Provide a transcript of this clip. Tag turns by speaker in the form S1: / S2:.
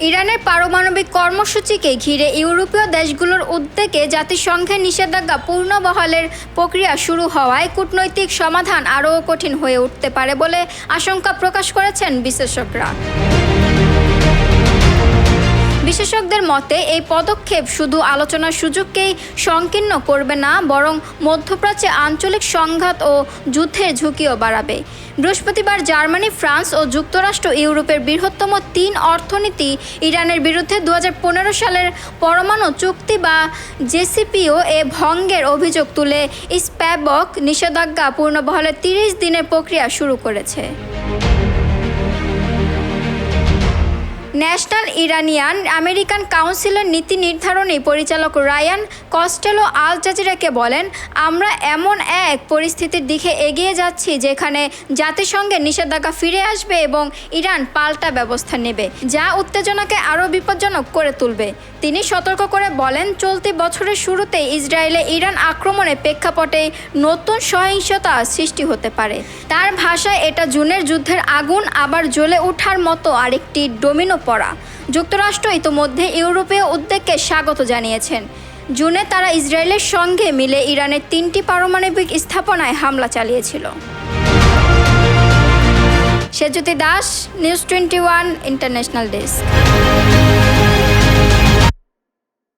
S1: ইরানের পারমাণবিক কর্মসূচিকে ঘিরে ইউরোপীয় দেশগুলোর উদ্যোগে জাতিসংঘের নিষেধাজ্ঞা পূর্ণ বহালের প্রক্রিয়া শুরু হওয়ায় কূটনৈতিক সমাধান আরও কঠিন হয়ে উঠতে পারে বলে আশঙ্কা প্রকাশ করেছেন বিশেষজ্ঞরা বিশেষজ্ঞদের মতে, এই পদক্ষেপ শুধু আলোচনার সুযোগকেই সংকীর্ণ করবে না, বরং মধ্যপ্রাচ্যে আঞ্চলিক সংঘাত ও যুদ্ধের ঝুঁকিও বাড়াবে। বৃহস্পতিবার জার্মানি, ফ্রান্স ও যুক্তরাষ্ট্র ইউরোপের বৃহত্তম তিন অর্থনীতি ইরানের বিরুদ্ধে দু হাজার পনেরো সালের পরমাণু চুক্তি বা জেসিপিও এ ভঙ্গের অভিযোগ তুলে স্প্যাবক নিষেধাজ্ঞা পূর্ণবহলে তিরিশ দিনের প্রক্রিয়া শুরু করেছে। ন্যাশনাল ইরানিয়ান আমেরিকান কাউন্সিলের নীতি নির্ধারণী পরিচালক রায়ান কস্টেলো আল জাজিরাকে বলেন, আমরা এমন এক পরিস্থিতির দিকে এগিয়ে যাচ্ছি যেখানে জাতিসংঘের নিষেধাজ্ঞা ফিরে আসবে এবং ইরান পাল্টা ব্যবস্থা নেবে, যা উত্তেজনাকে আরও বিপজ্জনক করে তুলবে। তিনি সতর্ক করে বলেন, চলতি বছরের শুরুতে ইসরায়েলে ইরান আক্রমণে প্রেক্ষাপটে নতুন সহিংসতা সৃষ্টি হতে পারে। তার ভাষায় এটা জুনের যুদ্ধের আগুন আবার জ্বলে ওঠার মতো আরেকটি ডোমিনো পড়া। যুক্তরাষ্ট্র ইতোমধ্যে ইউরোপীয় উদ্যোগকে স্বাগত জানিয়েছেন। জুনে তারা ইসরায়েলের সঙ্গে মিলে ইরানের তিনটি পারমাণবিক স্থাপনায় হামলা চালিয়েছিল। সেজ্যোতি Das, news twenty one international desk.